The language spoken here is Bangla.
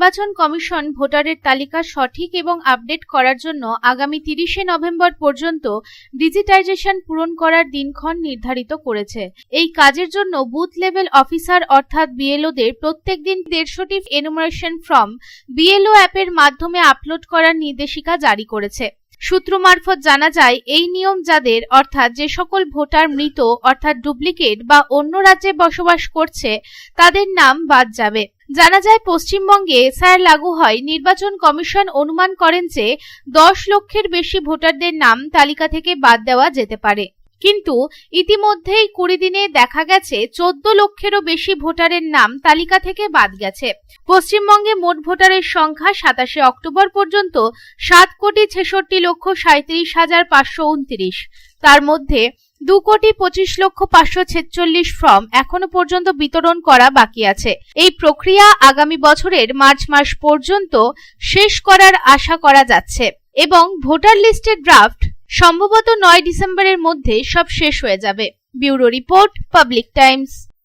নির্বাচন কমিশন ভোটারের তালিকা সঠিক এবং আপডেট করার জন্য আগামী তিরিশে নভেম্বর পর্যন্ত ডিজিটাইজেশন পূরণ করার দিনক্ষণ নির্ধারিত করেছে। এই কাজের জন্য বুথ লেভেল অফিসার অর্থাৎ বিএলওদের প্রত্যেক দিন দেড়শোটি এনুমারেশন ফর্ম বিএলও অ্যাপের মাধ্যমে আপলোড করার নির্দেশিকা জারি করেছে। সূত্র মারফত জানা যায়, এই নিয়ম যাদের, অর্থাৎ যে সকল ভোটার মৃত, অর্থাৎ ডুপ্লিকেট বা অন্য রাজ্যে বসবাস করছে, তাদের নাম বাদ যাবে। জানা যায়, পশ্চিমবঙ্গে এসআইআর লাগু হয়, নির্বাচন কমিশন অনুমান করেন যে, দশ লক্ষের বেশি ভোটারদের নাম তালিকা থেকে বাদ দেওয়া যেতে পারে। কিন্তু ইতিমধ্যেই কুড়ি দিনে দেখা গেছে চোদ্দ লক্ষেরও বেশি ভোটারের নাম তালিকা থেকে বাদ গেছে। পশ্চিমবঙ্গে মোট ভোটারের সংখ্যা সাতাশে অক্টোবর পর্যন্ত সাত কোটি ছেষট্টি লক্ষ সাঁত্রিশ হাজার পাঁচশো উনত্রিশ। তার মধ্যে দু কোটি পঁচিশ লক্ষ পাঁচশো ছেচল্লিশ ফর্ম এখনও পর্যন্ত বিতরণ করা বাকি আছে। এই প্রক্রিয়া আগামী বছরের মার্চ মাস পর্যন্ত শেষ করার আশা করা যাচ্ছে। এবং ভোটার লিস্টের ড্রাফট সম্ভবত নয় ডিসেম্বরের মধ্যে সব শেষ হয়ে যাবে। Bureau report public times.